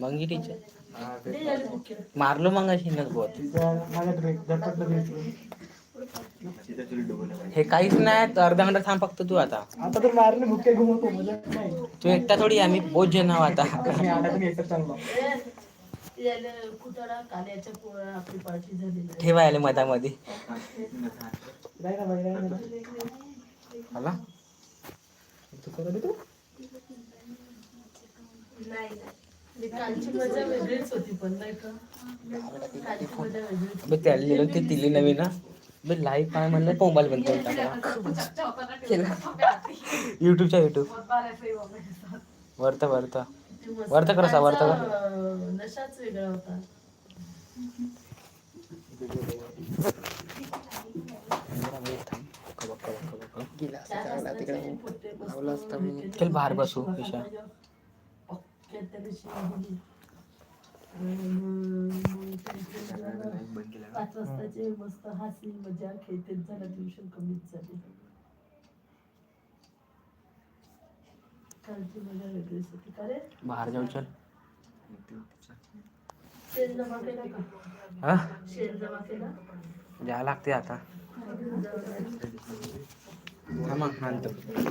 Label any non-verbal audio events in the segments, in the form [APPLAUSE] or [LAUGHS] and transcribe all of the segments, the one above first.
मंगी टीचर मारलो मग बहुत हे काहीच नाही अर्धा घंटा थांब फक्त तू आता. आता तर मारले भुके तू एकटा थोडी आम्ही बोध जण आहोत आता. मी आडातून यायचं चांगलं. काल्याच्या पोळा आपली पार्टी झालेली आहे. ठेवा आले? मधामध्ये नाही ना बाई, नाही ना. आला तू करू दे तू. नाही. नाही कालची मजा वेगळीच होती पण नाही का? कालची मजा वेगळीच बे त्याला लिहिलं ते दिली नवीन ना बे लाईव्ह काय म्हणलं मोबाईल बंद करून टाकला युट्यूबच्या युट्यूब वरत वरत. वरत कर वरत कर. नशाच वेगळा होता. चल बाहेर बसू, झालं. पाच वाजताचे मस्त हसी मजा खेळते झालं ट्युशन कमीच झाली. कालची मजा वेगळीच होती. का रे? बाहेर जाऊ चल. शेण जमा केला का? हा? शेण जमा केला? जायला लागते आता. थांबा आणतो थांबा,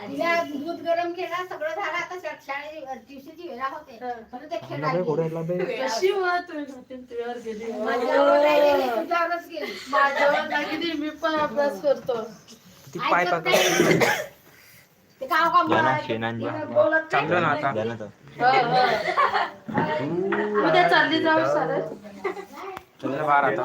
तिला दूध गरम केला सगळं झालं आता शा- शाळेत ट्युशनची वेळा होते. म्हणून ते खेळायला गेले. कशी तुझ्यावर तुझ्यावरच. माझ्यावर नाही मी पण अभ्यास करतो. पाय. ते गाव? बोलत चांगलं ना आता. उद्या चालली जाऊ सर चल बाहेर आता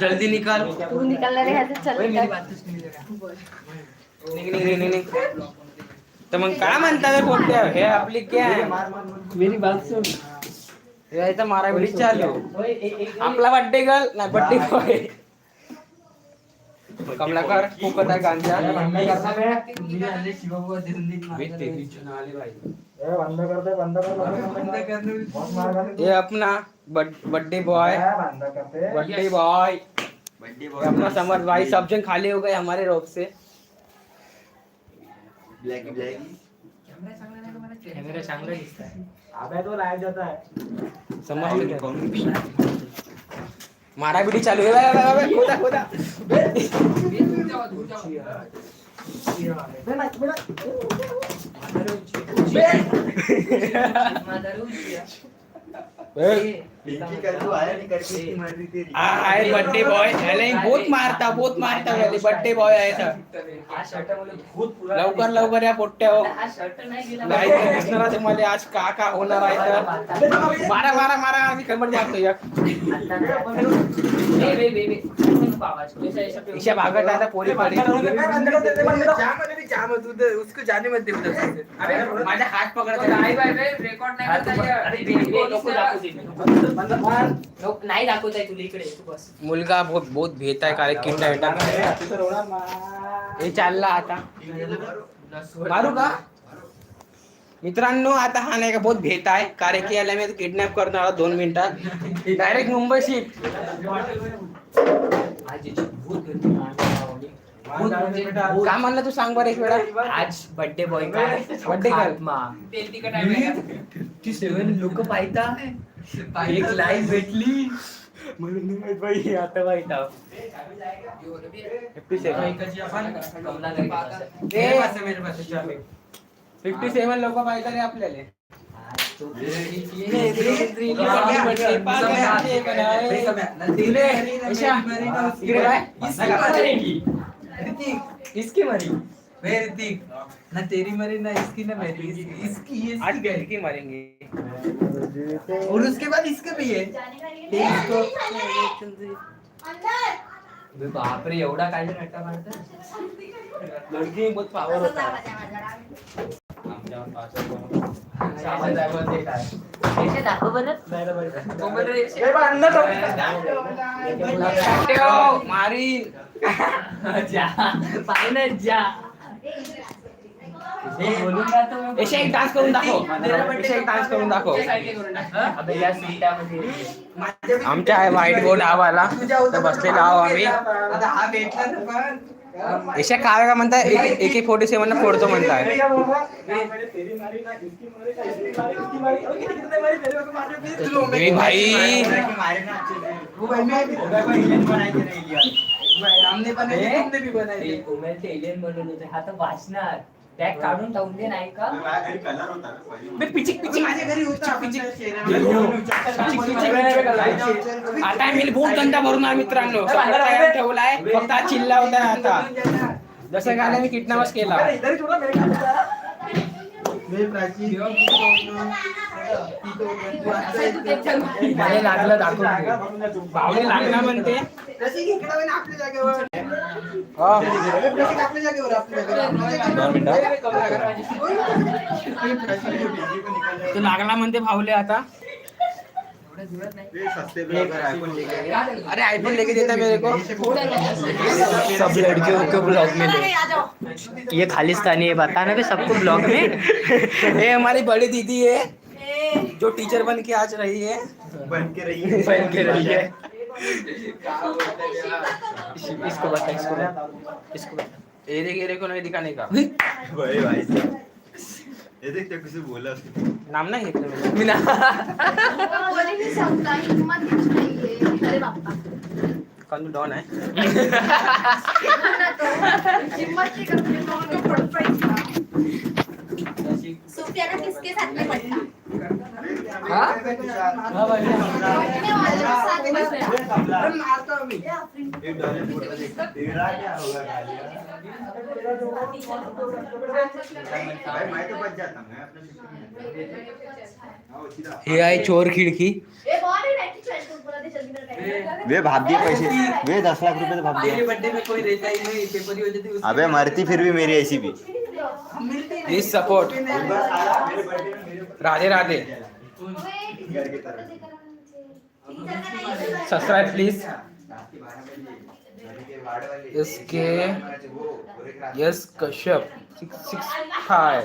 जल्दी निकाल। तू निकालला रे ह्याचं चल। निघ निघ निघ निघ तर मग काय म्हणता बे कोणत्या हे आपली काय मेरी बात सुन। हे इथं मारामारी चालू आपला बड्डे गर्ल नाही बड्डे बॉय कमलाकर फुकत आहे गांजा. ये अपना बर्थडे बॉय ए, बंद करते बर्थडे बॉय अपना समर भाई सब जन खाली हो गए हमारे रोग से. कॅमेरा चांगला दिसत आहे तो लाईट जात आहे समजलं मारापिटी चालू आहे बाय, बाय, खोदा, खोदा. बे! नाही, नाही. हाय बर्थडे बॉय अरे बहुत मारता बहुत मारता बर्थडे बॉय आहे लवकर लवकर या पोट्ट्या. हो नाही तर दिसणार आहे तुम्हाला आज का का होणार आहे तर. मारा मारा मारा आम्ही कमेंट मारतो एक ईशा भागत आता पोरी पाडी उसको जाने मत दे उधर से अरे माझा हात पकडत नाही दाखवत आहे तुला इकडे तू बस. मुलगा बहुत बहुत भेट आहे कारण किंडा हे चालला आता. मारू का? मित्रांनो आता हा नाही का बहुत भेट आहे. कारण की याला मी किडनॅप करणार दोन मिनिटात. डायरेक्ट मुंबई शिफ्ट भूत. भूत म्हणजे भूत. काय म्हणलं तू सांग बरं एक वेळा? आज बर्थडे बॉय काय Birthday girl. ती सेवन लोक पाहता. एक लाईन भेटली. आता वाईट फिफ्टी सेवन कमला घरी बसा. फिफ्टी सेवन लोक पाहिजे रे आपल्याला. इसकी मरी मैं ना तेरी मरी ना इसकी ना मेरी इसकी ये आज गए की मारेंगे और उसके बाद इसके भी है बे बापरे, एवढा काय रट्टा मारता लड़की बहुत पावर होता. है एक डान्स करून दाखव एक डान्स करून दाखव आमच्या व्हाईट बोर्ड आवाला बसलेला आहो आम्ही पण ऐशा काय का म्हणताय? एक एक फोर्टी सेवन ला फोडतो म्हणताय. ए भाई. ए? ते एलियन बनवलं होते. हा तर वाचणार. टॅग काढून टाकून दे नाही का? बे पिचिक पिचिक. माझ्या घरी होता पिचिक पिचिक. पिचिक आता मी बहुत गंदा भरून मित्रांनो. सगळं तयार ठेवलाय. फक्त हा चिल्ला होता आता. जसं काय मी किडनॅपच केला. मला लागलं भावने लागला म्हणते. तो लागला म्हणते भावले आता. अरे आईफोन लेके देता मेरे को. सब लड़कियों को ब्लॉग में ले ये खालिस्तानी है बताना भी सबको ब्लॉग में? [LAUGHS] ये हमारी बड़ी दीदी है। जो टीचर बन के आज रही है। बन के रही है। बन के रही है। इसको बता इसको बता इसको बता। एरे गेरे को नहीं दिखाने का। भाई। भाई ये देख क्या किसी बोला उसने? नाम नाही घेतलं मी. मी ना अरे बाप्पा कारण तू डॉन आहे हिम्मत नहीं करते तो उनको पड़ पड़ेगा सुफियाना किसके साथ में पढ़ता? आई चोर खिड़की। वे भाप दिए पैसे वे दस लाख रुपए तो भाप दिए अबे मरती फिर भी मेरी ऐसी भी। Support Radhe Radhe. Subscribe please S K S Kashyap six six five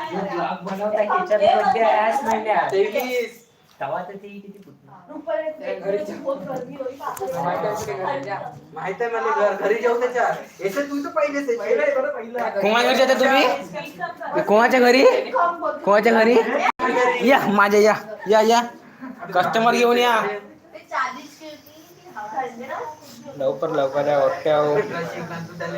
एवढा तर किती माहीत आहे मला घर घरी जाऊ त्याच्या तू तर पहिलेच आहे. कोणाच्या घरी जाता तुम्ही कोणाच्या घरी कोणाच्या घरी या माझ्या या या या कस्टमर घेऊन या लवकर लवकर या ओट्याव प्रशिक्षण तू त्याला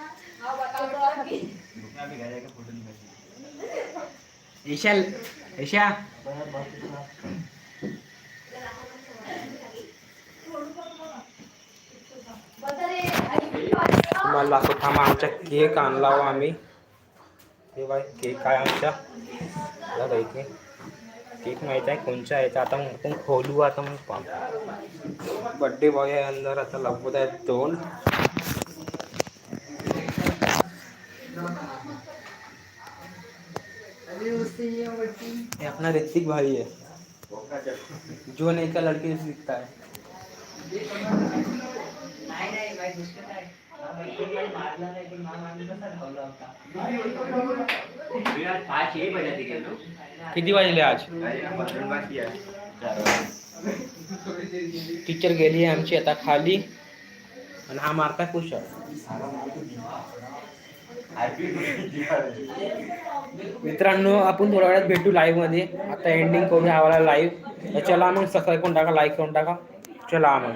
ईशा ईशा मला थांबा आमचा केक आणला हो आम्ही. हे बाय केक आहे आमचा झालं इथे केक. माहीत आहे कोणचा आहे? आता मग आपण खोलू आता मग बड्डे बॉय आहे अंदर आता लपवत आहेत दोन. ये अपना ऋतिक भाई है। जो नहीं का लड़के से दिखता है। कितनी बजे ले आज? टीचर गेली आमची, आता खाली। आणि हा मारता कुशल मित्रांनो आपण थोड्या वेळात भेटू लाईव्हमध्ये. आता एंडिंग करून आम्हाला लाईव्ह चला मग सबस्क्राईब करून टाका लाईक करून टाका. चला मग.